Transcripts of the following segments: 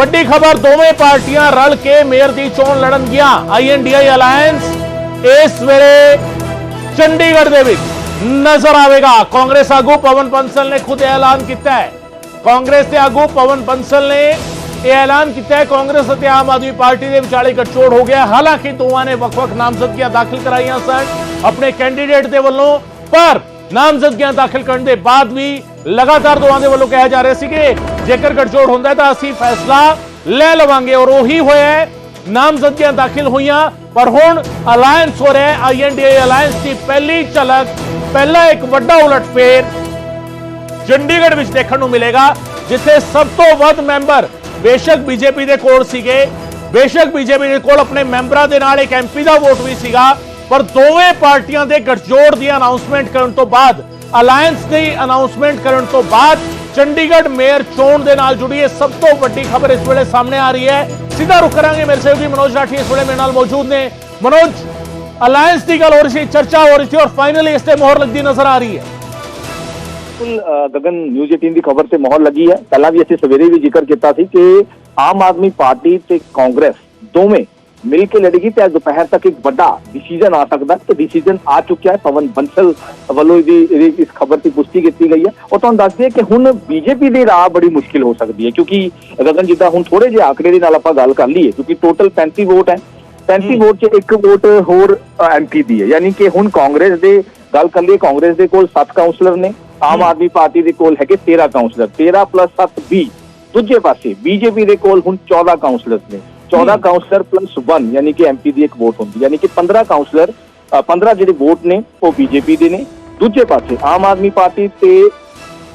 ਵੱਡੀ ਖਬਰ, ਦੋਵੇਂ ਪਾਰਟੀਆਂ ਰਲ ਕੇ ਮੇਅਰ ਦੀ ਚੋਣ ਲੜਨਗੀਆਂ ਆਈਐਨਡੀਆਈ ਅਲਾਈਅੰਸ ਇਸ ਵੇਲੇ ਚੰਡੀਗੜ੍ਹ ਦੇ ਵਿੱਚ ਨਜ਼ਰ ਆਵੇਗਾ। ਕਾਂਗਰਸ ਆਗੂ ਪਵਨ ਬੰਸਲ ਨੇ ਖੁਦ ਇਹ ਐਲਾਨ ਕੀਤਾ ਹੈ। ਕਾਂਗਰਸ ਦੇ ਆਗੂ ਪਵਨ ਬੰਸਲ ਨੇ ਇਹ ਐਲਾਨ ਕੀਤਾ ਹੈ। ਕਾਂਗਰਸ ਅਤੇ ਆਮ ਆਦਮੀ ਪਾਰਟੀ ਦੇ ਵਿਚਾਲੇ ਗੱਠਜੋੜ ਹੋ ਗਿਆ। ਹਾਲਾਂਕਿ ਦੋਵਾਂ ਨੇ ਵੱਖ-ਵੱਖ ਨਾਮਜ਼ਦਗੀਆਂ ਦਾਖਲ ਕਰਾਈਆਂ ਸਨ ਆਪਣੇ ਕੈਂਡੀਡੇਟ ਦੇ ਵੱਲੋਂ, ਪਰ ਨਾਮਜ਼ਦਗੀਆਂ ਦਾਖਲ ਕਰਨ ਦੇ ਬਾਅਦ ਵੀ ਲਗਾਤਾਰ ਦੋਵਾਂ ਦੇ ਵੱਲੋਂ ਕਿਹਾ ਜਾ ਰਿਹਾ ਸੀ ਕਿ ਜੇਕਰ ਗੱਠਜੋੜ ਹੁੰਦਾ ਤਾਂ ਅਸੀਂ ਫੈਸਲਾ ਲੈ ਲਵਾਂਗੇ ਔਰ ਉਹੀ ਹੋਇਆ ਨਾਮਜ਼ਦਗੀਆਂ ਦਾਖਲ ਹੋਈਆਂ, ਪਰ ਹੁਣ ਅਲਾਈਅੰਸ ਹੋ ਰਿਹਾ ਹੈ ਆਈਐਨਡੀਏ ਅਲਾਈਅੰਸ ਦੀ ਪਹਿਲੀ ਝਲਕ, ਪਹਿਲਾ ਇੱਕ ਵੱਡਾ ਉਲਟਫੇਰ ਚੰਡੀਗੜ੍ਹ ਵਿੱਚ ਦੇਖਣ ਨੂੰ ਮਿਲੇਗਾ, ਜਿੱਥੇ ਸਭ ਤੋਂ ਵੱਧ ਮੈਂਬਰ ਬੇਸ਼ੱਕ ਬੀਜੇਪੀ ਦੇ ਕੋਲ ਸੀਗੇ, ਬੇਸ਼ੱਕ ਬੀਜੇਪੀ ਦੇ ਕੋਲ ਆਪਣੇ ਮੈਂਬਰਾਂ ਦੇ ਨਾਲ ਇੱਕ ਐਮਪੀ ਦਾ ਵੋਟ ਵੀ ਸੀਗਾ ਪਰ ਦੋਵੇਂ ਪਾਰਟੀਆਂ ਦੇ ਗੱਠਜੋੜ ਦੀ ਅਨਾਉਂਸਮੈਂਟ ਕਰਨ ਤੋਂ ਬਾਅਦ ਅਲਾਈਅੰਸ ਦੀ ਅਨਾਉਂਸਮੈਂਟ ਕਰਨ ਤੋਂ ਬਾਅਦ ਚੰਡੀਗੜ੍ਹ ਮੇਅਰ ਚੋਣ ਦੇ ਨਾਲ ਜੁੜੀ ਇਹ ਸਭ ਤੋਂ ਵੱਡੀ ਖਬਰ ਇਸ ਵੇਲੇ ਸਾਹਮਣੇ ਆ ਰਹੀ ਹੈ ਸਿੱਧਾ ਰੁਕ ਕਰਾਂਗੇ ਮੇਰੇ ਸਹਿਯੋਗੀ ਮਨੋਜ ਰਾਠੀ ਇਸ ਵੇਲੇ ਮੇਰੇ ਨਾਲ ਮੌਜੂਦ ਨੇ ਮਨੋਜ ਅਲਾਈਅੰਸ ਦੀ ਗੱਲ ਹੋ ਰਹੀ ਸੀ ਚਰਚਾ ਹੋ ਰਹੀ ਸੀ ਔਰ ਫਾਈਨਲੀ ਇਸ ਤੇ ਮੋਹਰ ਲੱਗਦੀ ਨਜ਼ਰ ਆ ਰਹੀ ਹੈ ਬਿਲਕੁਲ ਅ, ਗਗਨ ਨਿਊਜ਼ 18 ਦੀ ਖਬਰ ਤੇ ਮੋਹਰ ਲੱਗੀ ਹੈ ਪਹਿਲਾਂ ਵੀ ਅਸੀਂ ਸਵੇਰੇ ਵੀ ਜ਼ਿਕਰ ਕੀਤਾ ਸੀ ਕਿ ਆਮ ਆਦਮੀ ਪਾਰਟੀ ਤੇ ਕਾਂਗਰਸ ਦੋਵੇਂ ਮਿਲ ਕੇ ਲੜੇਗੀ ਤੇ ਅੱਜ ਦੁਪਹਿਰ ਤੱਕ ਇੱਕ ਵੱਡਾ ਡਿਸੀਜਨ ਆ ਸਕਦਾ ਤੇ ਡਿਸੀਜਨ ਆ ਚੁੱਕਿਆ ਹੈ ਪਵਨ ਬੰਸਲ ਵੱਲੋਂ ਇਹਦੀ ਇਸ ਖਬਰ ਦੀ ਪੁਸ਼ਟੀ ਕੀਤੀ ਗਈ ਹੈ। ਉਹ ਤੁਹਾਨੂੰ ਦੱਸ ਦਈਏ ਕਿ ਹੁਣ ਬੀਜੇਪੀ ਦੀ ਰਾਹ ਬੜੀ ਮੁਸ਼ਕਿਲ ਹੋ ਸਕਦੀ ਹੈ ਕਿਉਂਕਿ ਗਗਨ ਜਿੱਦਾਂ ਹੁਣ ਥੋੜੇ ਜਿਹੇ ਆંકੜੇ ਦੇ ਨਾਲ ਆਪਾਂ ਗੱਲ ਕਰ ਲਈਏ ਕਿਉਂਕਿ ਟੋਟਲ 35 ਵੋਟ ਹੈ। 35 ਵੋਟ 'ਚ ਇੱਕ ਵੋਟ ਹੋਰ ਐਮਪੀ ਦੀ ਹੈ। ਯਾਨੀ ਕਿ ਹੁਣ ਕਾਂਗਰਸ ਦੇ ਗੱਲ ਕਰ ਲਈਏ ਕਾਂਗਰਸ ਦੇ ਕੋਲ 7 ਕਾਉਂਸਲਰ ਨੇ ਆਮ ਆਦਮੀ ਪਾਰਟੀ ਦੇ ਕੋਲ ਹੈਗੇ 13 ਕਾਉਂਸਲਰ 13 7 20 ਦੂਜੇ ਪਾਸੇ ਬੀਜੇਪੀ ਦੇ ਕੋਲ ਹੁਣ 14 ਕਾਉਂਸਲਰ ਨੇ। 14 ਕਾਉਂਸਲਰ ਪਲੱਸ 1 ਯਾਨੀ ਕਿ ਐਮਪੀ ਦੀ ਇੱਕ ਵੋਟ ਹੁੰਦੀ ਯਾਨੀ ਕਿ 15 ਕਾਉਂਸਲਰ ਅ, 15 ਜਿਹੜੇ ਵੋਟ ਨੇ ਉਹ ਬੀਜੇਪੀ ਦੇ ਨੇ। ਦੂਜੇ ਪਾਸੇ ਆਮ ਆਦਮੀ ਪਾਰਟੀ ਤੇ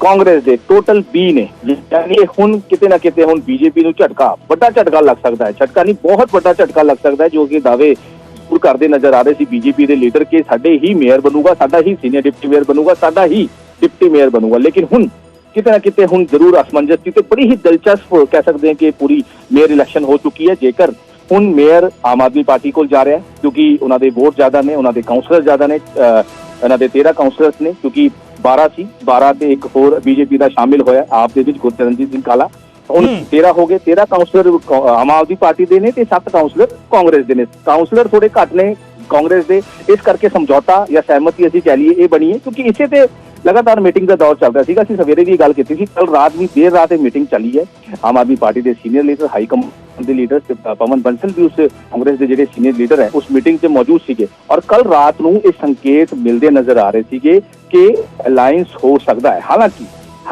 ਕਾਂਗਰਸ ਦੇ ਟੋਟਲ 20 ਨੇ। ਯਾਨੀ ਹੁਣ ਕਿਤੇ ਨਾ ਕਿਤੇ ਹੁਣ ਬੀਜੇਪੀ ਨੂੰ ਝਟਕਾ ਵੱਡਾ ਝਟਕਾ ਲੱਗ ਸਕਦਾ ਹੈ। ਝਟਕਾ ਨਹੀਂ ਬਹੁਤ ਵੱਡਾ ਝਟਕਾ ਲੱਗ ਸਕਦਾ ਹੈ ਜੋ ਕਿ ਦਾਅਵੇ ਜ਼ਰੂਰ ਕਰਦੇ ਨਜ਼ਰ ਆ ਰਹੇ ਸੀ ਬੀਜੇਪੀ ਦੇ ਲੀਡਰ ਕਿ ਸਾਡੇ ਹੀ ਮੇਅਰ ਬਣੂਗਾ ਸਾਡਾ ਹੀ ਸੀਨੀਅਰ ਡਿਪਟੀ ਮੇਅਰ ਬਣੂਗਾ ਸਾਡਾ ਹੀ ਡਿਪਟੀ ਮੇਅਰ ਬਣੂਗਾ। ਲੇਕਿਨ ਹੁਣ ਕਿਤੇ ਨਾ ਕਿਤੇ ਹੁਣ ਜ਼ਰੂਰ ਅਸਮੰਜਸ ਸੀ ਤੇ ਬੜੀ ਹੀ ਦਿਲਚਸਪ ਕਹਿ ਸਕਦੇ ਹਾਂ ਕਿ ਪੂਰੀ ਮੇਅਰ ਇਲੈਕਸ਼ਨ ਹੋ ਚੁੱਕੀ ਹੈ। ਜੇਕਰ ਹੁਣ ਮੇਅਰ ਆਮ ਆਦਮੀ ਪਾਰਟੀ ਕੋਲ ਜਾ ਰਿਹਾ ਹੈ ਕਿਉਂਕਿ ਉਹਨਾਂ ਦੇ ਵੋਟ ਜ਼ਿਆਦਾ ਨੇ ਉਹਨਾਂ ਦੇ ਕਾਉਂਸਲਰ ਜ਼ਿਆਦਾ ਨੇ ਇਹਨਾਂ ਦੇ 13 ਕਾਉਂਸਲਰਸ ਨੇ ਕਿਉਂਕਿ 12 ਸੀ 12 ਤੇ ਇੱਕ ਹੋਰ ਬੀਜੇਪੀ ਦਾ ਸ਼ਾਮਿਲ ਹੋਇਆ ਆਪ ਦੇ ਵਿੱਚ ਗੁਰਚਰਨਜੀਤ ਸਿੰਘ ਕਾਲਾ। ਹੁਣ ਹੂੰ। 13 ਹੋ ਗਏ 13 ਕਾਉਂਸਲਰ ਆਮ ਆਦਮੀ ਪਾਰਟੀ ਦੇ ਨੇ ਤੇ 7 ਕਾਉਂਸਲਰ ਕਾਂਗਰਸ ਦੇ ਨੇ। ਕਾਉਂਸਲਰ ਥੋੜੇ ਘੱਟ ਨੇ ਕਾਂਗਰਸ ਦੇ ਇਸ ਕਰਕੇ ਸਮਝੌਤਾ ਜਾਂ ਸਹਿਮਤੀ ਅਸੀਂ ਕਹਿ ਲਈਏ ਇਹ ਬਣੀ ਹੈ ਕਿਉਂਕਿ ਇਸੇ ਤੇ ਲਗਾਤਾਰ ਮੀਟਿੰਗ ਦਾ ਦੌਰ ਚੱਲ ਰਿਹਾ ਸੀਗਾ। ਅਸੀਂ ਸਵੇਰੇ ਵੀ ਇਹ ਗੱਲ ਕੀਤੀ ਸੀ। ਕੱਲ ਰਾਤ ਵੀ ਦੇਰ ਰਾਤ ਇਹ ਮੀਟਿੰਗ ਚੱਲੀ ਹੈ। ਆਮ ਆਦਮੀ ਪਾਰਟੀ ਦੇ ਸੀਨੀਅਰ ਲੀਡਰ, ਹਾਈ ਕਮਾਂਡ ਦੇ ਲੀਡਰ ਪਵਨ ਬੰਸਲ ਵੀ ਉਸ ਕਾਂਗਰਸ ਦੇ ਜਿਹੜੇ ਸੀਨੀਅਰ ਲੀਡਰ ਹੈ, ਉਸ ਮੀਟਿੰਗ 'ਚ ਮੌਜੂਦ ਸੀਗੇ। ਔਰ ਕੱਲ ਰਾਤ ਨੂੰ ਇਹ ਸੰਕੇਤ ਮਿਲਦੇ ਨਜ਼ਰ ਆ ਰਹੇ ਸੀਗੇ ਕਿ ਅਲਾਈਅੰਸ ਹੋ ਸਕਦਾ ਹੈ। ਹਾਲਾਂਕਿ,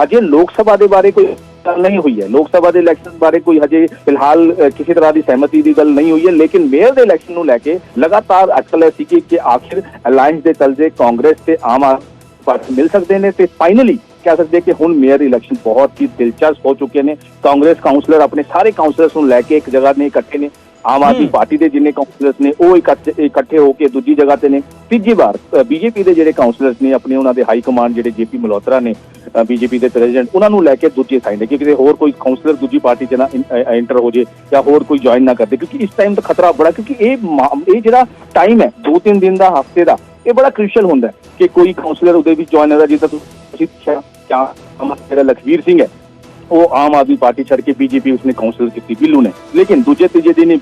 ਹਜੇ ਲੋਕ ਸਭਾ ਦੇ ਬਾਰੇ ਕੋਈ ਗੱਲ ਨਹੀਂ ਹੋਈ ਹੈ। ਲੋਕ ਸਭਾ ਦੇ ਇਲੈਕਸ਼ਨ ਬਾਰੇ ਕੋਈ ਹਜੇ ਫਿਲਹਾਲ ਕਿਸੇ ਤਰ੍ਹਾਂ ਦੀ ਸਹਿਮਤੀ ਦੀ ਗੱਲ ਨਹੀਂ ਹੋਈ ਹੈ। ਲੇਕਿਨ ਮੇਅਰ ਦੇ ਇਲੈਕਸ਼ਨ ਨੂੰ ਲੈ ਕੇ ਲਗਾਤਾਰ ਅਟਕਲ ਸੀ ਕਿ ਕਿ ਆਖਿਰ ਅਲਾਈਅੰਸ ਦੇ ਚਲਦੇ ਕਾਂਗਰਸ ਤੇ ਆਮ ਆਦਮੀ ਪਾਰਟੀ ਮਿਲ ਸਕਦੇ ਨੇ ਤੇ ਫਾਈਨਲੀ ਕਹਿ ਸਕਦੇ ਕਿ ਹੁਣ ਮੇਅਰ ਇਲੈਕਸ਼ਨ ਬਹੁਤ ਹੀ ਦਿਲਚਸਪ ਹੋ ਚੁੱਕੇ ਨੇ ਕਾਂਗਰਸ ਕਾਉਂਸਲਰ ਆਪਣੇ ਸਾਰੇ ਕਾਉਂਸਲਰਸ ਨੂੰ ਲੈ ਕੇ ਇੱਕ ਜਗ੍ਹਾ ਨੇ ਇਕੱਠੇ ਨੇ ਆਮ ਆਦਮੀ। ਪਾਰਟੀ ਦੇ ਜਿੰਨੇ ਕਾਉਂਸਲਰਸ ਨੇ ਉਹ ਇਕੱਠੇ ਇਕੱਠੇ ਹੋ ਕੇ ਦੂਜੀ ਜਗ੍ਹਾ ਤੇ ਨੇ ਤੀਜੀ ਵਾਰ ਬੀਜੇਪੀ ਦੇ ਜਿਹੜੇ ਕਾਉਂਸਲਰਸ ਨੇ ਆਪਣੇ ਉਹਨਾਂ ਦੇ ਹਾਈ ਕਮਾਂਡ ਜਿਹੜੇ ਜੇਪੀ ਮਲਹੋਤਰਾ ਨੇ ਬੀਜੇਪੀ ਦੇ ਪ੍ਰੈਜ਼ੀਡੈਂਟ ਉਹਨਾਂ ਨੂੰ ਲੈ ਕੇ ਦੂਜੇ ਸਾਈਡ ਨੇ ਕਿ ਕਿਤੇ ਹੋਰ ਕੋਈ ਕਾਉਂਸਲਰ ਦੂਜੀ ਪਾਰਟੀ 'ਚ ਨਾ ਐਂਟਰ ਹੋ ਜੇ ਜਾਂ ਹੋਰ ਕੋਈ ਜੁਆਇਨ ਨਾ ਕਰਦੇ ਕਿਉਂਕਿ ਇਸ ਟਾਈਮ ਤਾਂ ਖਤਰਾ ਬੜਾ ਕਿਉਂਕਿ ਇਹ ਇਹ ਜਿਹੜਾ ਟਾਈਮ ਹੈ ਦੋ ਤਿੰਨ ਦਿਨ ਦਾ ਹਫ਼ਤੇ ਦਾ ਇਹ ਬੜਾ ਕ੍ਰਿਸ਼ੀਅਲ ਹੁੰਦਾ ਹੈ ਕਿ ਕੋਈ ਕਾਉਂਸਲਰ ਉਹਦੇ ਵਿੱਚ ਜੁਆਇਨ ਹੁੰਦਾ ਜਿੱਦਾਂ ਤੁਸੀਂ ਕਿਆ ਜਿਹੜਾ ਲਖਵੀਰ ਸਿੰਘ ਹੈ। ਉਹ ਆਮ ਆਦਮੀ ਪਾਰਟੀ ਛੱਡ ਕੇ ਬੀਜੇਪੀ ਉਸਨੇ ਕਾਉਂਸਲ ਕੀਤੀ ਬਿੱਲੂ ਨੇ। ਲੇਕਿਨ ਦੂਜੇ ਤੀਜੇ ਦਿਨ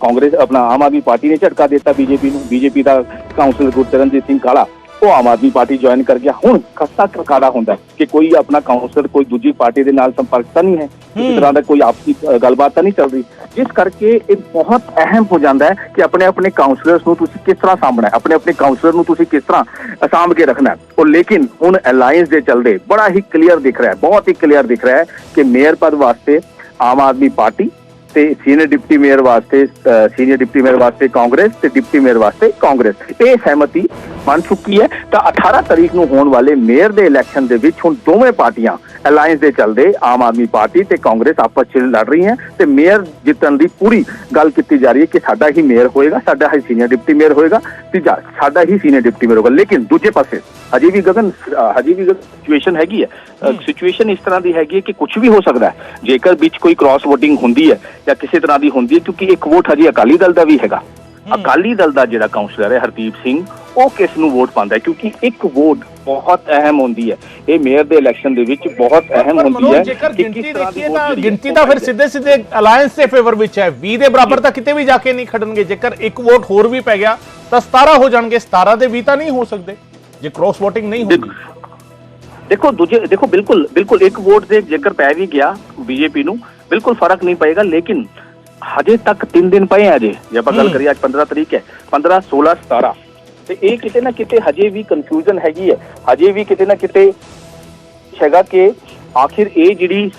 ਕਾਂਗਰਸ ਆਪਣਾ ਆਮ ਆਦਮੀ ਪਾਰਟੀ ਨੇ ਝਟਕਾ ਦਿੱਤਾ ਬੀਜੇਪੀ ਨੂੰ। ਬੀਜੇਪੀ ਦਾ ਕਾਉਂਸਲਰ ਗੁਰਚਰਨਜੀਤ ਸਿੰਘ ਕਾਲਾ ਉਹ ਆਮ ਆਦਮੀ ਪਾਰਟੀ ਜੁਆਇਨ ਕਰ ਗਿਆ। ਹੁਣ ਖਸਤਾ ਕਰਕਾੜਾ ਹੁੰਦਾ ਕਿ ਕੋਈ ਆਪਣਾ ਕਾਉਂਸਲਰ ਕੋਈ ਦੂਜੀ ਪਾਰਟੀ ਦੇ ਨਾਲ ਸੰਪਰਕ ਤਾਂ ਨਹੀਂ ਹੈ। ਹੂੰ। ਤਰ੍ਹਾਂ ਦਾ ਕੋਈ ਆਪਸੀ ਗੱਲਬਾਤ ਤਾਂ ਨਹੀਂ ਚੱਲ ਰਹੀ। ਜਿਸ ਕਰਕੇ ਇਹ ਬਹੁਤ ਅਹਿਮ ਹੋ ਜਾਂਦਾ ਹੈ ਕਿ ਆਪਣੇ ਆਪਣੇ ਕਾਉਂਸਲਰਸ ਨੂੰ ਤੁਸੀਂ ਕਿਸ ਤਰ੍ਹਾਂ ਸਾਂਭਣਾ ਹੈ, ਆਪਣੇ ਆਪਣੇ ਕਾਉਂਸਲਰ ਨੂੰ ਤੁਸੀਂ ਕਿਸ ਤਰ੍ਹਾਂ ਸਾਂਭ ਕੇ ਰੱਖਣਾ ਹੈ। ਔਰ ਲੇਕਿਨ ਹੁਣ ਅਲਾਈਅੰਸ ਦੇ ਚੱਲਦੇ ਬੜਾ ਹੀ ਕਲੀਅਰ ਦਿਖ ਰਿਹਾ ਹੈ, ਬਹੁਤ ਹੀ ਕਲੀਅਰ ਦਿਖ ਰਿਹਾ ਹੈ ਕਿ ਮੇਅਰ ਪਦ ਵਾਸਤੇ ਆਮ ਆਦਮੀ ਪਾਰਟੀ ਤੇ ਸੀਨੀਅਰ ਡਿਪਟੀ ਮੇਅਰ ਵਾਸਤੇ ਸੀਨੀਅਰ ਡਿਪਟੀ ਮੇਅਰ ਵਾਸਤੇ ਕਾਂਗਰਸ ਤੇ ਡਿਪਟੀ ਮੇਅਰ ਵਾਸਤੇ ਕਾਂਗਰਸ। ਇਹ ਸਹਿਮਤੀ ਬਣ ਚੁੱਕੀ ਹੈ ਤਾਂ 18 ਤਰੀਕ ਨੂੰ ਹੋਣ ਵਾਲੇ ਮੇਅਰ ਦੇ ਇਲੈਕਸ਼ਨ ਦੇ ਵਿੱਚ ਹੁਣ ਦੋਵੇਂ ਪਾਰਟੀਆਂ ਅਲਾਈਅੰਸ ਦੇ ਚੱਲਦੇ ਆਮ ਆਦਮੀ ਪਾਰਟੀ ਤੇ ਕਾਂਗਰਸ ਆਪਸ ਵਿੱਚ ਲੜ ਰਹੀਆਂ ਤੇ ਮੇਅਰ ਜਿੱਤਣ ਦੀ ਪੂਰੀ ਗੱਲ ਕੀਤੀ ਜਾ ਰਹੀ ਹੈ ਕਿ ਸਾਡਾ ਹੀ ਮੇਅਰ ਹੋਏਗਾ ਸਾਡਾ ਹੀ ਸੀਨੀਅਰ ਡਿਪਟੀ ਮੇਅਰ ਹੋਏਗਾ ਤੀਜਾ ਸਾਡਾ ਹੀ ਸੀਨੀਅਰ ਡਿਪਟੀ ਮੇਅਰ ਹੋਗਾ ਲੇਕਿਨ ਦੂਜੇ ਪਾਸੇ ਹਜੇ ਵੀ ਗਗਨ ਅ, ਹਜੇ ਵੀ ਸਿਚੁਏਸ਼ਨ ਹੈਗੀ ਹੈ। ਸਿਚੁਏਸ਼ਨ ਇਸ ਤਰ੍ਹਾਂ ਦੀ ਹੈਗੀ ਹੈ ਕਿ ਕੁਝ ਵੀ ਹੋ ਸਕਦਾ ਹੈ। ਜੇਕਰ ਵਿੱਚ ਕੋਈ ਕ੍ਰਾਸ ਵੋਟਿੰਗ ਹੁੰਦੀ ਹੈ ਜਾਂ ਕਿਸੇ ਤਰ੍ਹਾਂ ਦੀ ਹੁੰਦੀ ਹੈ ਕਿਉਂਕਿ ਇੱਕ ਵੋਟ ਹਜੇ ਅਕਾਲੀ ਦਲ ਦਾ ਵੀ ਹੈਗਾ। ਅਕਾਲੀ ਦਲ ਦਾ ਜਿਹੜਾ ਕਾਉਂਸਲਰ ਹੈ ਹਰਦੀਪ ਸਿੰਘ ਉਹ ਕਿਸ ਨੂੰ ਵੋਟ ਪਾਉਂਦਾ ਹੈ? ਕਿਉਂਕਿ ਇੱਕ ਵੋਟ ਬਹੁਤ ਅਹਿਮ ਹੁੰਦੀ ਹੈ। ਇਹ ਮੇਅਰ ਦੇ ਇਲੈਕਸ਼ਨ ਦੇ ਵਿੱਚ ਬਹੁਤ ਅਹਿਮ ਹੁੰਦੀ ਹੈ ਜੇਕਰ ਕਿ ਕਿਸ ਗਿਣਤੀ ਤਰ੍ਹਾਂ ਦੀ ਦੇਖੀਏ ਤਾਂ ਗਿਣਤੀ ਤਾਂ ਫਿਰ। ਸਿੱਧੇ ਸਿੱਧੇ ਅਲਾਈਅੰਸ ਦੇ ਫੇਵਰ ਵਿੱਚ ਹੈ। 20 ਦੇ ਬਰਾਬਰ ਤਾਂ ਕਿਤੇ ਵੀ ਜਾ ਕੇ ਨਹੀਂ ਖੜਨਗੇ। ਜੇਕਰ ਇੱਕ ਵੋਟ ਹੋਰ ਵੀ ਪੈ ਗਿਆ ਤਾਂ 17 ਹੋ ਜਾਣਗੇ। 17 ਦੇ 20 ਤਾਂ ਨਹੀਂ ਹੋ ਸਕਦੇ। ਜੇ ਕ੍ਰੋਸ VOTING ਨਹੀਂ ਹੋਗੀ ਦੇਖੋ ਦੂਜੇ ਦੇਖੋ ਬਿਲਕੁਲ ਬਿਲਕੁਲ ਇੱਕ ਵੋਟ ਦੇ ਜੇਕਰ ਪੈ ਵੀ ਗਿਆ ਬੀਜੇਪੀ ਨੂੰ ਬਿਲਕੁਲ ਫ਼ਰਕ ਨਹੀਂ ਪਏਗਾ। ਲੇਕਿਨ ਹਜੇ ਤੱਕ 3 ਦਿਨ ਪਏ ਆ ਅਜੇ। ਜੇ ਆਪਾਂ ਗੱਲ। ਕਰੀਏ ਅੱਜ 15 ਤਰੀਕ ਹੈ 15 16 17 ਤੇ ਇਹ ਕਿਤੇ ਨਾ ਕਿਤੇ ਹਜੇ ਵੀ ਕਨਫਿਊਜ਼ਨ ਹੈਗੀ ਹੈ। ਹਜੇ ਵੀ ਕਿਤੇ ਨਾ ਕਿਤੇ ਹੈਗਾ ਕਿ ਆਖਿਰ ਇਹ ਜਿਹੜੀ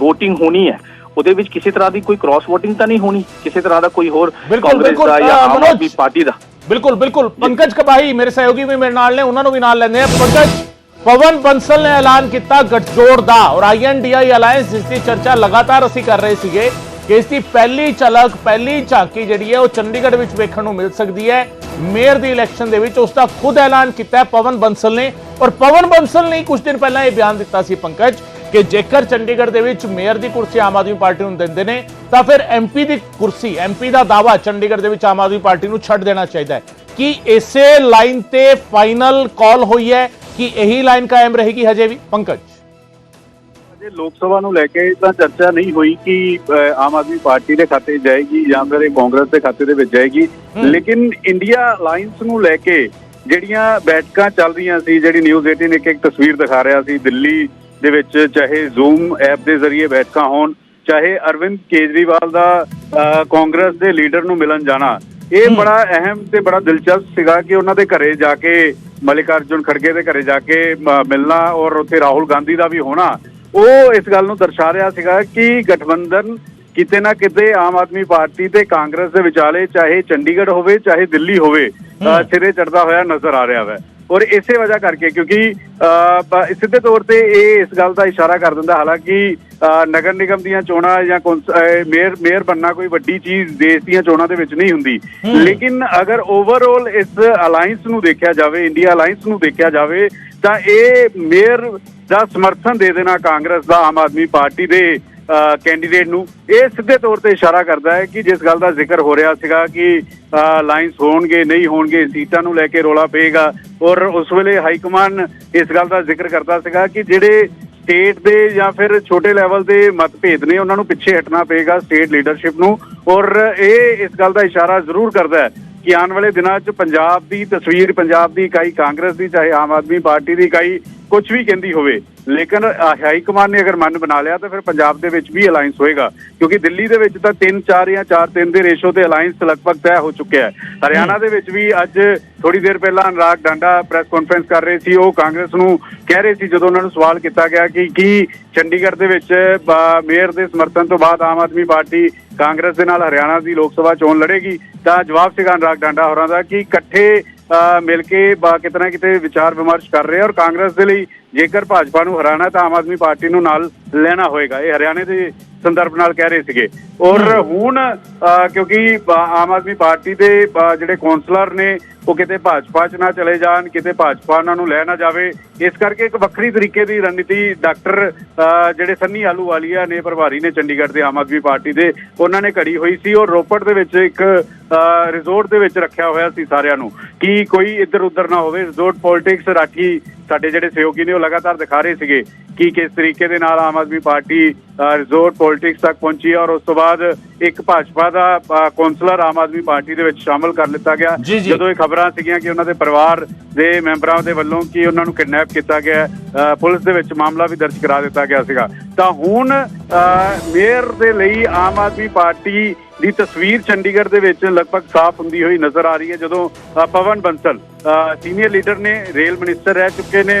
VOTING ਹੋਣੀ ਹੈ ਉਹਦੇ ਵਿੱਚ ਕਿਸੇ ਤਰ੍ਹਾਂ ਦੀ ਕੋਈ ਕ੍ਰਾਸ VOTING ਤਾਂ ਨਹੀਂ ਹੋਣੀ? ਕਿਸੇ ਤਰ੍ਹਾਂ ਦਾ ਕੋਈ ਹੋਰ ਕਾਂਗਰਸ ਦਾ ਜਾਂ ਆਮ। ਆਦਮੀ ਪਾਰਟੀ ਦਾ? ਬਿਲਕੁਲ ਬਿਲਕੁਲ। ਪੰਕਜ ਕਬਾਈ ਮੇਰੇ ਸਹਿਯੋਗੀ ਵੀ ਮੇਰੇ ਨਾਲ ਨੇ ਉਹਨਾਂ ਨੂੰ ਵੀ ਨਾਲ ਲੈਂਦੇ ਆ ਪੰਕਜ ਪਵਨ ਬੰਸਲ ਨੇ ਐਲਾਨ ਕੀਤਾ ਗੱਠਜੋੜ ਦਾ। ਔਰ ਆਈਐਨਡੀਆਈ ਅਲਾਈਅੰਸ ਜਿਸ ਦੀ ਚਰਚਾ ਲਗਾਤਾਰ ਅਸੀਂ ਕਰ ਰਹੇ ਸੀਗੇ ਕਿ ਇਸ ਦੀ ਪਹਿਲੀ ਝਲਕ, ਪਹਿਲੀ ਝਾਕੀ ਜਿਹੜੀ ਹੈ ਉਹ ਚੰਡੀਗੜ੍ਹ ਵਿੱਚ ਵੇਖਣ ਨੂੰ ਮਿਲ ਸਕਦੀ ਹੈ। ਮੇਅਰ ਦੀ ਇਲੈਕਸ਼ਨ ਦੇ ਵਿੱਚ ਉਸ ਦਾ ਖੁਦ ਐਲਾਨ ਕੀਤਾ ਹੈ, ਪਵਨ ਬੰਸਲ ਨੇ। ਔਰ ਪਵਨ ਬੰਸਲ ਨੇ ਕੁਝ ਦਿਨ ਪਹਿਲਾਂ ਇਹ ਬਿਆਨ ਦਿੱਤਾ ਸੀ ਪੰਕਜ ਕਿ ਜੇਕਰ ਚੰਡੀਗੜ੍ਹ ਦੇ ਵਿੱਚ ਮੇਅਰ ਦੀ ਕੁਰਸੀ ਆਮ ਆਦਮੀ ਪਾਰਟੀ ਨੂੰ ਦਿੰਦੇ ਨੇ, ਤਾਂ ਫਿਰ ਐਮਪੀ ਦੀ ਕੁਰਸੀ ਐਮਪੀ ਦਾ ਦਾਵਾ ਚੰਡੀਗੜ੍ਹ ਦੇ ਵਿੱਚ ਆਮ ਆਦਮੀ ਪਾਰਟੀ ਨੂੰ ਛੱਡ ਦੇਣਾ ਚਾਹੀਦਾ ਹੈ। ਕੀ ਇਸੇ ਲਾਈਨ ਤੇ ਫਾਈਨਲ ਕਾਲ ਹੋਈ ਹੈ? ਕਿ ਇਹੀ ਲਾਈਨ ਕਾਇਮ ਰਹੇਗੀ ਹਜੇ ਵੀ? ਪੰਕਜ। ਅਜੇ ਲੋਕ ਸਭਾ ਨੂੰ ਲੈ ਕੇ ਤਾਂ ਚਰਚਾ ਨਹੀਂ ਹੋਈ ਕਿ ਆਮ ਆਦਮੀ ਪਾਰਟੀ ਦੇ ਖਾਤੇ ਜਾਏਗੀ ਜਾਂ ਫਿਰ ਇਹ ਕਾਂਗਰਸ ਦੇ ਖਾਤੇ ਦੇ ਵਿੱਚ ਜਾਏਗੀ। ਲੇਕਿਨ ਇੰਡੀਆ ਅਲਾਈਅੰਸ ਨੂੰ ਲੈ ਕੇ ਜਿਹੜੀਆਂ ਬੈਠਕਾਂ ਚੱਲ ਰਹੀਆਂ ਸੀ ਜਿਹੜੀ ਨਿਊਜ਼ 18 ਇੱਕ ਇੱਕ ਤਸਵੀਰ ਦਿਖਾ ਰਿਹਾ ਸੀ ਦਿੱਲੀ ਦੇ ਵਿੱਚ ਚਾਹੇ ਜ਼ੂਮ ਐਪ ਦੇ ਜ਼ਰੀਏ ਬੈਠਕਾਂ ਹੋਣ ਚਾਹੇ ਅਰਵਿੰਦ ਕੇਜਰੀਵਾਲ ਦਾ ਕਾਂਗਰਸ ਦੇ ਲੀਡਰ ਨੂੰ ਮਿਲਣ ਜਾਣਾ ਇਹ। ਬੜਾ ਅਹਿਮ ਤੇ ਬੜਾ ਦਿਲਚਸਪ ਸੀਗਾ ਕਿ ਉਹਨਾਂ ਦੇ ਘਰੇ ਜਾ ਕੇ ਮਲਿਕਾਰਜੁਨ ਖੜਗੇ ਦੇ ਘਰੇ ਜਾ ਕੇ ਮਿਲਣਾ ਔਰ ਉੱਥੇ ਰਾਹੁਲ ਗਾਂਧੀ ਦਾ ਵੀ ਹੋਣਾ ਉਹ ਇਸ ਗੱਲ ਨੂੰ ਦਰਸਾ ਰਿਹਾ ਸੀਗਾ ਕਿ ਗਠਬੰਧਨ ਕਿਤੇ ਨਾ ਕਿਤੇ ਆਮ ਆਦਮੀ ਪਾਰਟੀ ਤੇ ਕਾਂਗਰਸ ਦੇ ਵਿਚਾਲੇ ਚਾਹੇ ਚੰਡੀਗੜ੍ਹ ਹੋਵੇ ਚਾਹੇ ਦਿੱਲੀ ਹੋਵੇ। ਸਿਰੇ ਚੜਦਾ ਹੋਇਆ ਨਜ਼ਰ ਆ ਰਿਹਾ ਹੈ ਔਰ ਇਸੇ ਵਜ੍ਹਾ ਕਰਕੇ ਕਿਉਂਕਿ ਸਿੱਧੇ ਤੌਰ ਤੇ ਇਹ ਇਸ ਗੱਲ ਦਾ ਇਸ਼ਾਰਾ ਕਰ ਦਿੰਦਾ ਹਾਲਾਂਕਿ ਨਗਰ ਨਿਗਮ ਦੀਆਂ ਚੋਣਾਂ ਜਾਂ ਮੇਅਰ ਮੇਅਰ ਬੰਨਾ ਕੋਈ ਵੱਡੀ ਚੀਜ਼ ਦੇਸ਼ ਦੀਆਂ ਚੋਣਾਂ ਦੇ ਵਿੱਚ ਨਹੀਂ ਹੁੰਦੀ। ਲੇਕਿਨ ਅਗਰ ਓਵਰਆਲ ਇਸ ਅਲਾਈਅੰਸ ਨੂੰ ਦੇਖਿਆ ਜਾਵੇ ਇੰਡੀਆ ਅਲਾਈਅੰਸ ਨੂੰ ਦੇਖਿਆ ਜਾਵੇ ਤਾਂ ਇਹ ਮੇਅਰ ਦਾ ਸਮਰਥਨ ਦੇ ਦੇਣਾ ਕਾਂਗਰਸ ਦਾ ਆਮ ਆਦਮੀ ਪਾਰਟੀ ਦੇ ਕੈਂਡੀਡੇਟ ਨੂੰ। ਇਹ ਸਿੱਧੇ ਤੌਰ ਤੇ ਇਸ਼ਾਰਾ ਕਰਦਾ ਹੈ ਕਿ ਜਿਸ ਗੱਲ ਦਾ ਜ਼ਿਕਰ ਹੋ ਰਿਹਾ ਸੀਗਾ ਕਿ ਅਲਾਈਅੰਸ ਹੋਣਗੇ, ਨਹੀਂ ਹੋਣਗੇ, ਸੀਟਾਂ ਨੂੰ ਲੈ ਕੇ ਰੋਲਾ ਪਏਗਾ। ਔਰ ਉਸ ਵੇਲੇ ਹਾਈ ਕਮਾਂਡ ਇਸ ਗੱਲ ਦਾ ਜ਼ਿਕਰ ਕਰਦਾ ਸੀਗਾ ਕਿ ਜਿਹੜੇ ਸਟੇਟ ਦੇ ਜਾਂ ਫਿਰ ਛੋਟੇ ਲੈਵਲ ਦੇ ਮਤਭੇਦ ਨੇ, ਉਹਨਾਂ ਨੂੰ ਪਿੱਛੇ ਹਟਣਾ ਪਏਗਾ ਸਟੇਟ ਲੀਡਰਸ਼ਿਪ ਨੂੰ। ਔਰ ਇਹ ਇਸ ਗੱਲ ਦਾ ਇਸ਼ਾਰਾ ਜ਼ਰੂਰ ਕਰਦਾ ਹੈ ਕਿ ਆਉਣ ਵਾਲੇ ਦਿਨਾਂ 'ਚ ਪੰਜਾਬ ਦੀ ਤਸਵੀਰ, ਪੰਜਾਬ ਦੀ ਇਕਾਈ, ਕਾਂਗਰਸ ਦੀ, ਚਾਹੇ ਆਮ ਆਦਮੀ ਪਾਰਟੀ ਦੀ ਇਕਾਈ ਕੁਝ ਵੀ ਕਹਿੰਦੀ ਹੋਵੇ। ਲੇਕਿਨ ਹਾਈ ਕਮਾਨ ਨੇ ਅਗਰ ਮਨ ਬਣਾ ਲਿਆ ਤਾਂ ਫਿਰ ਪੰਜਾਬ ਦੇ ਵਿੱਚ ਵੀ ਅਲਾਈਅੰਸ ਹੋਏਗਾ। ਕਿਉਂਕਿ ਦਿੱਲੀ ਦੇ ਵਿੱਚ ਤਾਂ 3 4 ਜਾਂ 4 3 ਦੇ ਰੇਸ਼ੋ ਤੇ ਅਲਾਈਅੰਸ ਲਗਭਗ ਤੈਅ ਹੋ ਚੁੱਕਿਆ ਹੈ। ਹਰਿਆਣਾ ਦੇ ਵਿੱਚ ਵੀ ਅੱਜ ਥੋੜੀ ਦੇਰ ਪਹਿਲਾਂ ਅਨਰਾਗ ਡਾਂਡਾ ਪ੍ਰੈਸ ਕਾਨਫਰੰਸ ਕਰ ਰਹੇ ਸੀ। ਉਹ ਕਾਂਗਰਸ ਨੂੰ ਕਹਿ ਰਹੇ ਸੀ, ਜਦੋਂ ਉਹਨਾਂ ਨੂੰ ਸਵਾਲ ਕੀਤਾ ਗਿਆ ਕਿ ਕੀ ਚੰਡੀਗੜ੍ਹ ਦੇ ਵਿੱਚ ਮੇਅਰ ਦੇ ਸਮਰਥਨ ਤੋਂ ਬਾਅਦ ਆਮ ਆਦਮੀ ਪਾਰਟੀ ਕਾਂਗਰਸ ਦੇ ਨਾਲ ਹਰਿਆਣਾ ਦੀ ਲੋਕ ਸਭਾ ਚੋਣ ਲੜੇਗੀ ਤਾਂ ਜਵਾਬ ਸੀਗਾ ਅਨਰਾਗ ਡਾਂਡਾ ਹੋਰਾਂ ਦਾ ਕਿ ਇਕੱਠੇ ਅ, ਮਿਲ ਕੇ ਬਾ ਕਿਤੇ ਨਾ ਕਿਤੇ ਵਿਚਾਰ ਵਿਮਰਸ਼ ਕਰ ਰਹੇ ਔਰ ਕਾਂਗਰਸ ਦੇ ਲਈ ਜੇਕਰ ਭਾਜਪਾ ਨੂੰ ਹਰਾਣਾ ਤਾਂ ਆਮ ਆਦਮੀ ਪਾਰਟੀ ਨੂੰ ਨਾਲ ਲੈਣਾ ਹੋਏਗਾ। ਇਹ ਹਰਿਆਣੇ ਦੇ ਸੰਦਰਭ ਨਾਲ ਕਹਿ ਰਹੇ ਸੀਗੇ। ਔਰ ਹੁਣ ਕਿਉਂਕਿ ਆਮ ਆਦਮੀ ਪਾਰਟੀ ਦੇ ਜਿਹੜੇ ਕੌਂਸਲਰ ਨੇ ਉਹ ਕਿਤੇ ਭਾਜਪਾ 'ਚ ਨਾ ਚਲੇ ਜਾਣ ਕਿਤੇ ਭਾਜਪਾ ਉਹਨਾਂ ਨੂੰ ਲੈ ਨਾ ਜਾਵੇ। ਇਸ ਕਰਕੇ ਇੱਕ ਵੱਖਰੀ ਤਰੀਕੇ ਦੀ ਰਣਨੀਤੀ ਡਾਕਟਰ ਜਿਹੜੇ ਸੰਨੀ ਆਲੂਵਾਲੀਆ ਨੇ ਪ੍ਰਭਾਰੀ ਨੇ ਚੰਡੀਗੜ੍ਹ ਦੇ ਆਮ ਆਦਮੀ ਪਾਰਟੀ ਦੇ ਉਹਨਾਂ ਨੇ ਘੜੀ ਹੋਈ ਸੀ। ਔਰ ਰੋਪੜ ਦੇ ਵਿੱਚ ਇੱਕ ਰਿਜ਼ੋਰਟ ਦੇ ਵਿੱਚ ਰੱਖਿਆ ਹੋਇਆ ਸੀ ਸਾਰਿਆਂ ਨੂੰ। ਕਿ ਕੋਈ ਇੱਧਰ ਉੱਧਰ ਨਾ ਹੋਵੇ। ਰਿਜ਼ੋਰਟ ਪੋਲਿਟਿਕਸ ਰਾਠੀ ਸਾਡੇ ਜਿਹੜੇ ਸਹਿਯੋਗੀ ਨੇ ਉਹ ਲਗਾਤਾਰ ਦਿਖਾ ਰਹੇ ਸੀਗੇ ਕਿ ਕਿਸ ਤਰੀਕੇ ਦੇ ਨਾਲ Aam Aadmi party resort politics ਤੱਕ ਪਹੁੰਚੀ ਔਰ ਉਸ ਤੋਂ ਬਾਅਦ ਇੱਕ ਭਾਜਪਾ ਦਾ ਕੌਂਸਲਰ ਆਮ ਆਦਮੀ ਪਾਰਟੀ ਦੇ ਵਿੱਚ ਸ਼ਾਮਲ ਕਰ ਲਿੱਤਾ ਗਿਆ। ਜਦੋਂ ਇਹ ਖਬਰਾਂ ਸੀਗੀਆਂ ਕਿ ਉਹਨਾਂ ਦੇ ਪਰਿਵਾਰ ਦੇ ਮੈਂਬਰਾਂ ਦੇ ਵੱਲੋਂ ਕਿ ਉਹਨਾਂ ਨੂੰ ਕਿਡਨੈਪ ਕੀਤਾ ਗਿਆ ਪੁਲਿਸ ਦੇ ਵਿੱਚ ਮਾਮਲਾ ਵੀ ਦਰਜ ਕਰਾ ਦਿੱਤਾ ਗਿਆ ਸੀਗਾ। ਤਾਂ ਹੁਣ ਮੇਅਰ ਦੇ ਲਈ ਆਮ ਆਦਮੀ ਪਾਰਟੀ ਦੀ ਤਸਵੀਰ ਚੰਡੀਗੜ੍ਹ ਦੇ ਵਿੱਚ ਲਗਭਗ ਸਾਫ਼ ਹੁੰਦੀ ਹੋਈ ਨਜ਼ਰ ਆ ਰਹੀ ਹੈ, ਜਦੋਂ ਪਵਨ ਬੰਸਲ ਸੀਨੀਅਰ ਲੀਡਰ ਨੇ ਰੇਲ ਮਿਨਿਸਟਰ ਰਹਿ ਚੁੱਕੇ ਨੇ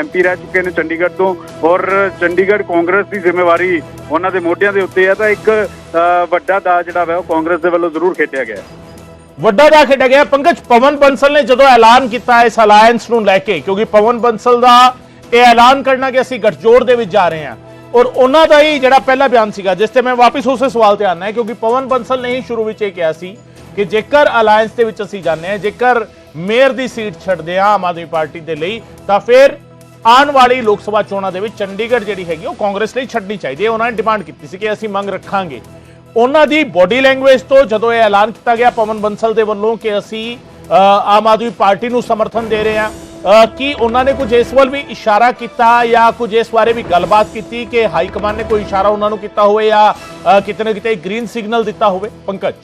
ਐਮਪੀ ਰਹਿ ਚੁੱਕੇ ਨੇ ਚੰਡੀਗੜ੍ਹ ਤੋਂ ਔਰ ਚੰਡੀਗੜ੍ਹ ਕਾਂਗਰਸ ਦੀ ਜ਼ਿੰਮੇਵਾਰੀ ਉਹਨਾਂ ਦੇ ਮੋਢਿਆਂ ਦੇ ਉੱਤੇ ਹੈ। ਤਾਂ ਇੱਕ ਵੱਡਾ ਦਾ ਜਿਹੜਾ ਵਾ ਉਹ ਕਾਂਗਰਸ ਦੇ ਵੱਲੋਂ ਜ਼ਰੂਰ ਖੇਡਿਆ ਗਿਆ ਹੈ। ਵੱਡਾ ਦਾ ਖੇਡਿਆ ਗਿਆ। ਪੰਕਜ ਪਵਨ ਬੰਸਲ ਨੇ ਜਦੋਂ ਐਲਾਨ ਕੀਤਾ ਇਸ ਅਲਾਈਅੰਸ ਨੂੰ ਲੈ ਕੇ, ਕਿਉਂਕਿ ਪਵਨ ਬੰਸਲ ਦਾ ਇਹ ਐਲਾਨ ਕਰਨਾ ਕਿ ਅਸੀਂ ਗੱਠਜੋੜ ਦੇ ਵਿੱਚ ਜਾ ਰਹੇ ਹਾਂ। ਔਰ ਉਹਨਾਂ ਦਾ ਹੀ ਜਿਹੜਾ ਪਹਿਲਾ ਬਿਆਨ ਸੀਗਾ, ਜਿਸ ਤੇ ਮੈਂ ਵਾਪਸ ਉਸੇ ਸਵਾਲ ਤੇ ਆਣਾ ਹੈ, ਕਿਉਂਕਿ ਪਵਨ ਬੰਸਲ ਨੇ ਹੀ ਸ਼ੁਰੂ ਵਿੱਚ ਇਹ ਕਿਹਾ ਸੀ ਕਿ ਜੇਕਰ ਅਲਾਈਅੰਸ ਦੇ ਵਿੱਚ ਅਸੀਂ ਜਾਂਦੇ ਹਾਂ, ਜੇਕਰ ਮੇਅਰ ਦੀ ਸੀਟ ਛੱਡਦੇ ਹਾਂ ਆਮ ਆਦਮੀ ਪਾਰਟੀ ਦੇ ਲਈ, ਤਾਂ ਫਿਰ ਆਉਣ ਵਾਲੀ ਲੋਕ ਸਭਾ ਚੋਣਾਂ ਦੇ ਵਿੱਚ ਚੰਡੀਗੜ੍ਹ ਜਿਹੜੀ ਹੈਗੀ, ਉਹ ਕਾਂਗਰਸ ਲਈ ਛੱਡਣੀ ਚਾਹੀਦੀ ਹੈ। ਉਹਨਾਂ ਨੇ ਡਿਮਾਂਡ ਕੀਤੀ ਸੀ ਕਿ ਅਸੀਂ ਮੰਗ ਰੱਖਾਂਗੇ। ਉਹਨਾਂ ਦੀ ਬੋਡੀ ਲੈਂਗੁਏਜ ਤੋਂ ਜਦੋਂ ਇਹ ਐਲਾਨ ਕੀਤਾ ਗਿਆ ਪਵਨ ਬੰਸਲ ਦੇ ਵੱਲੋਂ ਕਿ ਅਸੀਂ ਆਮ ਆਦਮੀ ਪਾਰਟੀ ਨੂੰ ਸਮਰਥਨ ਦੇ ਰਹੇ ਹਾਂ ਅ, ਕੀ ਉਹਨਾਂ ਨੇ ਕੁਝ ਇਸ ਵੱਲ ਵੀ ਇਸ਼ਾਰਾ ਕੀਤਾ ਜਾਂ ਕੁਝ ਇਸ ਬਾਰੇ ਵੀ ਗੱਲਬਾਤ ਕੀਤੀ ਕਿ ਹਾਈ ਕਮਾਂਡ ਨੇ ਕੋਈ ਇਸ਼ਾਰਾ ਉਹਨਾਂ ਨੂੰ ਕੀਤਾ ਹੋਵੇ ਜਾਂ ਕਿਤੇ ਨਾ ਕਿਤੇ ਗ੍ਰੀਨ ਸਿਗਨਲ ਦਿੱਤਾ ਹੋਵੇ? ਪੰਕਜ।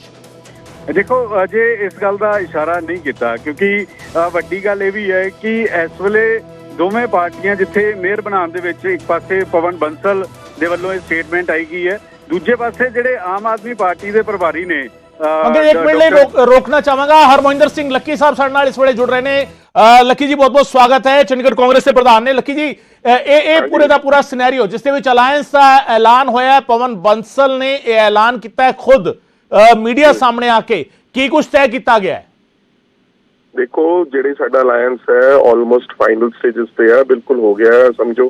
ਦੇਖੋ ਅਜੇ ਇਸ ਗੱਲ ਦਾ ਇਸ਼ਾਰਾ ਨਹੀਂ ਕੀਤਾ ਕਿਉਂਕਿ ਵੱਡੀ ਗੱਲ ਇਹ ਵੀ ਹੈ ਕਿ ਇਸ ਵੇਲੇ ਦੋਵੇਂ ਪਾਰਟੀਆਂ ਜਿੱਥੇ ਮੇਅਰ ਬਣਾਉਣ ਦੇ ਵਿੱਚ ਇੱਕ ਪਾਸੇ ਪਵਨ ਬੰਸਲ ਦੇ ਵੱਲੋਂ ਇਹ ਸਟੇਟਮੈਂਟ ਆਈ ਗਈ ਹੈ ਦੂਜੇ ਪਾਸੇ ਜਿਹੜੇ ਆਮ ਆਦਮੀ ਪਾਰਟੀ ਦੇ ਪ੍ਰਭਾਰੀ ਨੇ ਅ, ਅੰਕਲ ਇੱਕ ਮਿੰਟ ਲਈ ਰੋਕਣਾ ਚਾਹਾਂਗਾ। ਹਰਮੋਇੰਦਰ ਸਿੰਘ ਲੱਕੀ ਸਾਹਿਬ ਸਾਡੇ ਨਾਲ ਇਸ ਵੇਲੇ ਜੁੜ ਰਹੇ ਨੇ। ਲੱਕੀ ਜੀ ਬਹੁਤ ਬਹੁਤ ਸਵਾਗਤ ਹੈ। ਚੰਡੀਗੜ੍ਹ ਕਾਂਗਰਸ ਦੇ ਪ੍ਰਧਾਨ ਨੇ। ਲੱਕੀ ਜੀ ਇਹ ਇਹ ਪੂਰੇ ਦਾ ਪੂਰਾ ਸਿਨੈਰੀਓ ਜਿਸ ਦੇ ਵਿੱਚ ਅਲਾਈਅੰਸ ਦਾ ਐਲਾਨ ਹੋਇਆ ਪਵਨ ਬੰਸਲ ਨੇ ਇਹ ਐਲਾਨ ਕੀਤਾ ਹੈ ਖੁਦ। ਮੀਡੀਆ ਸਾਹਮਣੇ ਆ ਕੇ ਕੀ ਕੁਝ ਤੈਅ ਕੀਤਾ ਗਿਆ ਹੈ? ਦੇਖੋ ਜਿਹੜੇ ਸਾਡਾ ਅਲਾਈਅੰਸ ਹੈ ਆਲਮੋਸਟ ਫਾਈਨਲ ਸਟੇजेस ਤੇ ਹੈ ਬਿਲਕੁਲ ਹੋ ਗਿਆ ਸਮਝੋ।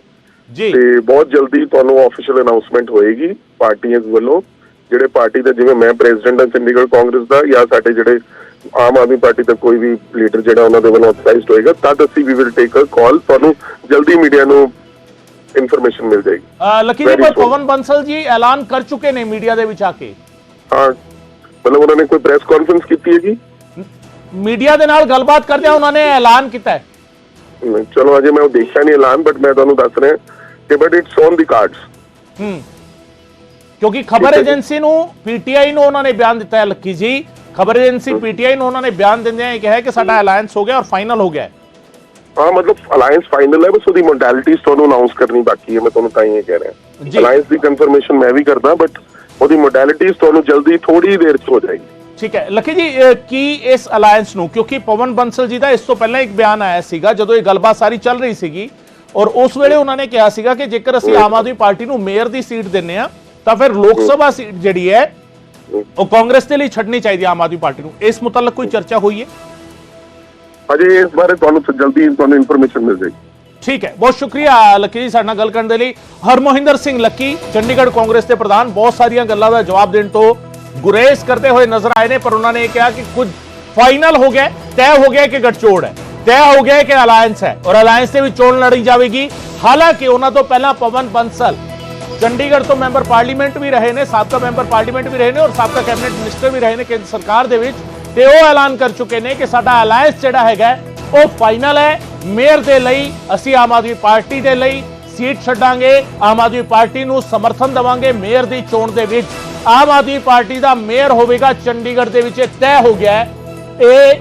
ਜੀ। ਤੇ ਬਹੁਤ ਜਲਦੀ ਤੁਹਾਨੂੰ ਆਫੀਸ਼ੀਅਲ ਅਨਾਉਂਸਮੈਂਟ ਹੋਏਗੀ ਪਾਰਟੀਆਂ ਵੱਲੋਂ ਜਿਹੜੇ ਪਾਰਟੀ ਦਾ ਜਿਵੇਂ ਮੈਂ ਪ੍ਰੈਜ਼ੀਡੈਂਟ ਹਾਂ ਚੰਡੀਗੜ੍ਹ ਕਾਂਗਰਸ ਦਾ ਜਾਂ ਸਾਡੇ ਜਿਹੜੇ ਆਮ ਆਦਮੀ ਪਾਰਟੀ ਦਾ ਕੋਈ ਵੀ ਲੀਡਰ ਜਿਹੜਾ ਉਹਨਾਂ ਦੇ ਵੱਲੋਂ ਆਥੋਰਾਈਜ਼ਡ ਹੋਏਗਾ ਤਦ ਅਸੀਂ ਵੀ ਵਿਲ ਟੇਕ ਅ ਕਾਲ ਤੁਹਾਨੂੰ ਜਲਦੀ ਮੀਡੀਆ ਨੂੰ ਇਨਫੋਰਮੇਸ਼ਨ ਮਿਲ ਜਾਏਗੀ। ਅ, ਲੱਕੀ ਜੀ Very ਪਰ. ਪਵਨ ਬੰਸਲ ਜੀ ਐਲਾਨ ਕਰ ਚੁੱਕੇ ਨੇ ਮੀਡੀਆ ਦੇ ਵਿੱਚ ਆ ਕੇ? ਹਾਂ ਮਤਲਬ ਉਹਨਾਂ ਨੇ ਕੋਈ ਪ੍ਰੈਸ ਕਾਨਫਰੰਸ ਕੀਤੀ ਹੈਗੀ? ਮੀਡੀਆ ਦੇ ਨਾਲ ਗੱਲਬਾਤ ਕਰਦਿਆਂ ਉਹਨਾਂ ਨੇ ਐਲਾਨ ਕੀਤਾ ਹੈ। ਚਲੋ ਅਜੇ ਮੈਂ ਉਹ ਦੇਖਿਆ ਨਹੀਂ ਐਲਾਨ ਬਟ ਮੈਂ ਤੁਹਾਨੂੰ ਦੱਸ ਰਿਹਾ ਕਿ but it's on the cards ਹੂੰ। ਕਿਉਂਕਿ ਖਬਰ। ਏਜੰਸੀ ਨੂੰ ਪੀਟੀਆਈ ਨੂੰ ਉਹਨਾਂ ਨੇ ਬਿਆਨ ਦਿੱਤਾ ਹੈ ਲੱਕੀ ਜੀ। ਖਬਰ ਏਜੰਸੀ ਪੀਟੀਆਈ ਨੂੰ ਉਹਨਾਂ ਨੇ ਬਿਆਨ ਦਿੰਦਿਆਂ ਇਹ ਕਿਹਾ ਕਿ ਸਾਡਾ ਅਲਾਈਅੰਸ ਹੋ ਗਿਆ ਔਰ ਫਾਈਨਲ ਹੋ ਗਿਆ ਹੈ। ਹਾਂ ਮਤਲਬ ਅਲਾਈਅੰਸ ਫਾਈਨਲ ਹੈ ਬਸ ਉਹਦੀ ਮੋਡੈਲਿਟੀਜ਼ ਤੁਹਾਨੂੰ ਅਨਾਉਂਸ ਕਰਨੀ ਬਾਕੀ ਹੈ ਮੈਂ ਤੁਹਾਨੂੰ ਤਾਂ ਹੀ ਇਹ ਕਹਿ ਰਿਹਾ। ਜੀ। ਅਲਾਈਅੰਸ ਦੀ ਕਨਫਰਮੇਸ਼ਨ ਮੈਂ ਵੀ ਕਰਦਾ ਬਟ ਉਹਦੀ ਮੋਡੈਲਿਟੀਜ਼ ਤੁਹਾਨੂੰ ਜਲਦੀ ਥੋੜੀ ਦੇਰ ਚ ਹੋ ਜਾਏਗੀ। ਠੀਕ ਹੈ। ਲੱਕੀ ਜੀ ਅਹ, ਕੀ ਇਸ ਅਲਾਈਅੰਸ ਨੂੰ ਕਿਉਂਕਿ ਪਵਨ ਬੰਸਲ ਜੀ ਦਾ ਇਸ ਤੋਂ ਪਹਿਲਾਂ ਇੱਕ ਬਿਆਨ ਆਇਆ ਸੀਗਾ ਜਦੋਂ ਇਹ ਗੱਲਬਾਤ ਸਾਰੀ ਚੱਲ ਰਹੀ ਸੀਗੀ ਔਰ ਉਸ ਵੇਲੇ ਉਹਨਾਂ ਨੇ ਕਿਹਾ ਸੀਗਾ ਕਿ ਜੇਕਰ ਅਸੀਂ ਆਮ ਆਦਮੀ ਪਾਰਟੀ ਨੂੰ ਮੇਅਰ ਦੀ ਸੀਟ ਦਿੰਨੇ ਆ ਤਾਂ ਫਿਰ ਲੋਕ ਸਭਾ ਸੀਟ ਜਿਹੜੀ ਹੈ ਉਹ ਕਾਂਗਰਸ ਦੇ ਲਈ ਛੱਡਣੀ ਚਾਹੀਦੀ ਆਮ ਆਦਮੀ ਪਾਰਟੀ ਨੂੰ। ਇਸ ਮੁਤਲਕ ਕੋਈ ਚਰਚਾ ਹੋਈ ਹੈ? ਅਜੇ ਇਸ ਬਾਰੇ ਤੁਹਾਨੂੰ ਜਲਦੀ ਤੁਹਾਨੂੰ ਇਨਫੋਰਮੇਸ਼ਨ ਮਿਲ ਜਾਏਗੀ। ਠੀਕ ਹੈ ਬਹੁਤ ਸ਼ੁਕਰੀਆ ਲੱਕੀ ਜੀ ਸਾਡੇ ਨਾਲ ਗੱਲ ਕਰਨ ਦੇ ਲਈ। ਹਰਮੋਹਿੰਦਰ ਸਿੰਘ ਲੱਕੀ ਚੰਡੀਗੜ੍ਹ ਕਾਂਗਰਸ ਦੇ ਪ੍ਰਧਾਨ ਬਹੁਤ ਸਾਰੀਆਂ ਗੱਲਾਂ ਦਾ ਜਵਾਬ ਦੇਣ ਤੋਂ ਗੁਰੇਜ਼ ਕਰਦੇ ਹੋਏ ਨਜ਼ਰ ਆਏ ਨੇ ਪਰ ਉਹਨਾਂ ਨੇ ਇਹ ਕਿਹਾ ਕਿ ਕੁਝ ਫਾਈਨਲ ਹੋ ਗਿਆ ਤੈਅ ਹੋ ਗਿਆ ਕਿ ਗੱਠਜੋੜ ਹੈ। ਤੈਅ ਹੋ ਗਿਆ ਕਿ ਅਲਾਈਅੰਸ ਹੈ ਔਰ ਅਲਾਈਅੰਸ ਦੇ ਵਿੱਚ ਚੋਣ ਲੜੀ ਜਾਵੇਗੀ। ਹਾਲਾਂਕਿ ਉਹਨਾਂ ਤੋਂ ਪਹਿਲਾਂ ਪਵਨ ਬੰਸਲ ਚੰਡੀਗੜ੍ਹ ਤੋਂ ਮੈਂਬਰ ਪਾਰਲੀਮੈਂਟ ਵੀ ਰਹੇ ਨੇ, ਸਾਬਕਾ ਮੈਂਬਰ ਪਾਰਲੀਮੈਂਟ ਵੀ ਰਹੇ ਨੇ ਔਰ ਸਾਬਕਾ ਕੈਬਨਿਟ ਮਿਨਿਸਟਰ ਵੀ ਰਹੇ ਨੇ ਕੇਂਦਰ ਸਰਕਾਰ ਦੇ ਵਿੱਚ। ਤੇ ਉਹ ਐਲਾਨ ਕਰ ਚੁੱਕੇ ਨੇ ਕਿ ਸਾਡਾ ਅਲਾਈਅੰਸ ਜਿਹੜਾ ਹੈਗਾ ਉਹ ਫਾਈਨਲ ਹੈ। ਮੇਅਰ ਦੇ ਲਈ ਅਸੀਂ ਆਮ ਆਦਮੀ ਪਾਰਟੀ ਦੇ ਲਈ ਸੀਟ ਛੱਡਾਂਗੇ, ਆਮ ਆਦਮੀ ਪਾਰਟੀ ਨੂੰ ਸਮਰਥਨ ਦੇਵਾਂਗੇ ਮੇਅਰ ਦੀ ਚੋਣ ਦੇ ਵਿੱਚ। ਆਮ ਆਦਮੀ ਪਾਰਟੀ ਦਾ ਮੇਅਰ ਹੋਵੇਗਾ ਚੰਡੀਗੜ੍ਹ ਦੇ ਵਿੱਚ, ਇਹ ਤੈਅ ਹੋ ਗਿਆ ਇਹ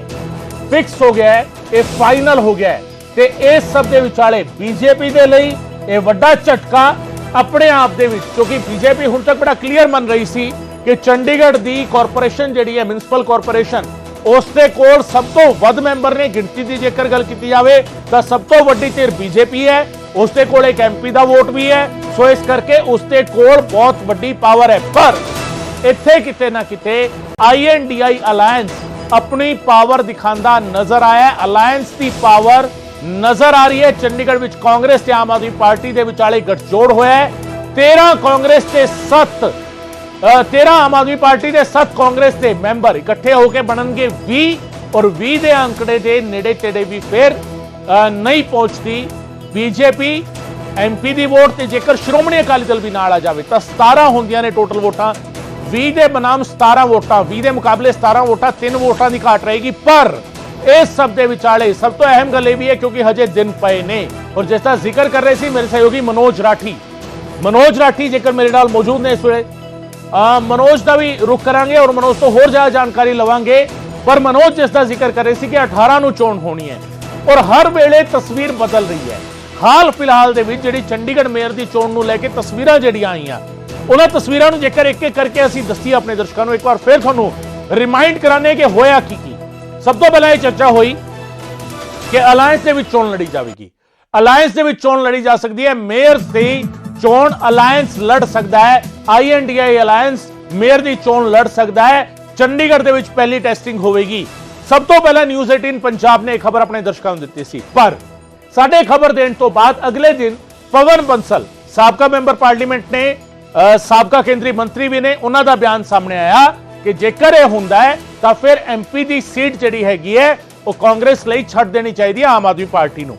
ਫਿਕਸ ਹੋ ਗਿਆ ਇਹ ਫਾਈਨਲ ਹੋ ਗਿਆ ਹੈ। ਤੇ ਇਸ ਸਭ ਦੇ ਵਿਚਾਲੇ ਬੀਜੇਪੀ ਦੇ ਲਈ ਇਹ ਵੱਡਾ ਝਟਕਾ ਆਪਣੇ ਆਪ ਦੇ ਵਿੱਚ, ਕਿਉਂਕਿ ਬੀਜੇਪੀ ਹੁਣ ਤੱਕ ਬੜਾ ਕਲੀਅਰ ਮੰਨ ਰਹੀ ਸੀ ਕਿ ਚੰਡੀਗੜ੍ਹ ਦੀ ਕਾਰਪੋਰੇਸ਼ਨ ਜਿਹੜੀ ਹੈ ਮਿਊਨਿਸਪਲ ਕਾਰਪੋਰੇਸ਼ਨ ਉਸ ਦੇ ਕੋਲ ਸਭ ਤੋਂ ਵੱਧ ਮੈਂਬਰ ਨੇ। ਗਿਣਤੀ ਦੀ ਜੇਕਰ ਗੱਲ ਕੀਤੀ ਜਾਵੇ, ਤਾਂ ਸਭ ਤੋਂ ਵੱਡੀ ਧਿਰ ਬੀਜੇਪੀ ਹੈ। ਉਸ ਦੇ ਕੋਲ ਇੱਕ ਐਮਪੀ ਦਾ ਵੋਟ ਵੀ ਹੈ। ਸੋ ਇਸ ਕਰਕੇ ਉਸ ਦੇ ਕੋਲ ਬਹੁਤ ਵੱਡੀ ਪਾਵਰ ਹੈ। ਪਰ ਇੱਥੇ ਕਿਤੇ ਨਾ ਕਿਤੇ ਆਈਐਨਡੀਆਈ ਅਲਾਈਅੰਸ ਆਪਣੀ ਪਾਵਰ ਦਿਖਾਉਂਦਾ ਨਜ਼ਰ ਆਇਆ। ਅਲਾਈਅੰਸ ਦੀ ਪਾਵਰ ਨਜ਼ਰ ਆ ਰਹੀ ਹੈ। ਚੰਡੀਗੜ੍ਹ ਵਿੱਚ ਕਾਂਗਰਸ ਤੇ ਆਮ ਆਦਮੀ ਪਾਰਟੀ ਦੇ ਵਿਚਾਲੇ ਗੱਠਜੋੜ ਹੋਇਆ ਹੈ। 13 ਕਾਂਗਰਸ ਤੇ 7 13 ਆਮ ਆਦਮੀ ਪਾਰਟੀ ਦੇ 7 ਕਾਂਗਰਸ ਦੇ ਮੈਂਬਰ ਇਕੱਠੇ ਹੋ ਕੇ ਬਣਨਗੇ 20 ਔਰ 20 ਦੇ ਅੰਕੜੇ ਦੇ ਨੇੜੇ ਤੇੜੇ ਵੀ ਫਿਰ ਨਹੀਂ ਪਹੁੰਚਦੀ ਬੀਜੇਪੀ। ਐਮਪੀ ਦੀ ਵੋਟ ਤੇ ਜੇਕਰ ਸ਼੍ਰੋਮਣੀ ਅਕਾਲੀ ਦਲ ਵੀ ਨਾਲ ਆ ਜਾਵੇ ਤਾਂ 17 ਹੁੰਦੀਆਂ ਨੇ ਟੋਟਲ ਵੋਟਾਂ। 20 ਦੇ ਬਨਾਮ 17 ਵੋਟਾਂ 20 ਦੇ ਮੁਕਾਬਲੇ 17 ਵੋਟਾਂ 3 ਵੋਟਾਂ ਦੀ ਘਾਟ ਰਹੇਗੀ। ਪਰ ਇਸ ਸਭ ਦੇ ਵਿਚਾਲੇ ਸਭ ਤੋਂ ਅਹਿਮ ਗੱਲ ਇਹ ਵੀ ਹੈ ਕਿਉਂਕਿ ਹਜੇ ਦਿਨ ਪਏ ਨੇ। ਔਰ ਜਿਸ ਦਾ ਜ਼ਿਕਰ ਕਰ ਰਹੇ ਸੀ ਮੇਰੇ ਸਹਿਯੋਗੀ ਮਨੋਜ ਰਾਠੀ। ਮਨੋਜ ਰਾਠੀ ਜੇਕਰ ਮੇਰੇ ਨਾਲ ਮੌਜੂਦ ਨੇ ਇਸ ਵੇਲੇ ਮਨੋਜ ਦਾ ਵੀ ਰੁਕ ਕਰਾਂਗੇ ਔਰ ਮਨੋਜ ਤੋਂ ਹੋਰ ਜ਼ਿਆਦਾ ਜਾਣਕਾਰੀ ਲਵਾਂਗੇ। ਪਰ ਮਨੋਜ ਜਿਸ ਦਾ ਜ਼ਿਕਰ ਕਰ ਰਹੇ ਸੀ ਕਿ 18 ਨੂੰ ਚੋਣ ਹੋਣੀ ਹੈ ਔਰ ਹਰ ਵੇਲੇ ਤਸਵੀਰ ਬਦਲ ਰਹੀ ਹੈ। ਹਾਲ ਫਿਲਹਾਲ ਦੇ ਵਿੱਚ ਜਿਹੜੀ ਚੰਡੀਗੜ੍ਹ ਮੇਅਰ ਦੀ ਚੋਣ ਨੂੰ ਲੈ ਕੇ ਤਸਵੀਰਾਂ ਜਿਹੜੀਆਂ ਆਈਆਂ ਉਹਨਾਂ ਤਸਵੀਰਾਂ ਨੂੰ ਜੇਕਰ ਇੱਕ ਇੱਕ ਕਰਕੇ ਅਸੀਂ ਦੱਸੀ ਆਪਣੇ ਦਰਸ਼ਕਾਂ ਨੂੰ, ਇੱਕ ਵਾਰ ਫਿਰ ਤੁਹਾਨੂੰ ਰਿਮਾਈਂਡ ਕਰਾਣੇ ਕਿ ਹੋਇਆ ਕੀ ਕੀ। ਸਭ ਤੋਂ ਪਹਿਲਾਂ ਇਹ ਚਰਚਾ ਹੋਈ ਕਿ ਅਲਾਈਅੰਸ ਦੇ ਵਿੱਚ ਚੋਣ ਲੜੀ ਜਾਵੇਗੀ। ਅਲਾਈਅੰਸ ਦੇ ਵਿੱਚ ਚੋਣ ਲੜੀ ਜਾ ਸਕਦੀ ਹੈ ਮੇਅਰ ਦੀ ਚੋਣ ਅਲਾਈਅੰਸ ਲੜ ਸਕਦਾ ਹੈ ਆਈਐਨਡੀਆਈ ਅਲਾਈਅੰਸ ਮੇਅਰ ਦੀ ਚੋਣ ਲੜ ਸਕਦਾ ਹੈ, ਚੰਡੀਗੜ੍ਹ ਦੇ ਵਿੱਚ ਪਹਿਲੀ ਟੈਸਟਿੰਗ ਹੋਵੇਗੀ। ਸਭ ਤੋਂ ਪਹਿਲਾਂ ਨਿਊਜ਼ 18 ਪੰਜਾਬ ਨੇ ਇਹ ਖਬਰ ਆਪਣੇ ਦਰਸ਼ਕਾਂ ਨੂੰ ਦਿੱਤੀ ਸੀ। ਪਰ ਸਾਡੇ ਖਬਰ ਦੇਣ ਤੋਂ ਬਾਅਦ ਅਗਲੇ ਦਿਨ ਪਵਨ ਬੰਸਲ, ਸਾਬਕਾ ਮੈਂਬਰ ਪਾਰਲੀਮੈਂਟ ਨੇ ਸਾਬਕਾ ਕੇਂਦਰੀ ਮੰਤਰੀ ਵੀ ਨੇ, ਉਹਨਾਂ ਦਾ ਬਿਆਨ ਸਾਹਮਣੇ ਆਇਆ ਕਿ ਜੇਕਰ ਇਹ ਹੁੰਦਾ ਹੈ, ਤਾਂ ਫਿਰ ਐਮਪੀ ਦੀ ਸੀਟ ਜਿਹੜੀ ਹੈਗੀ ਹੈ, ਉਹ ਕਾਂਗਰਸ ਲਈ ਛੱਡ ਦੇਣੀ ਚਾਹੀਦੀ ਹੈ ਆਮ ਆਦਮੀ ਪਾਰਟੀ ਨੂੰ।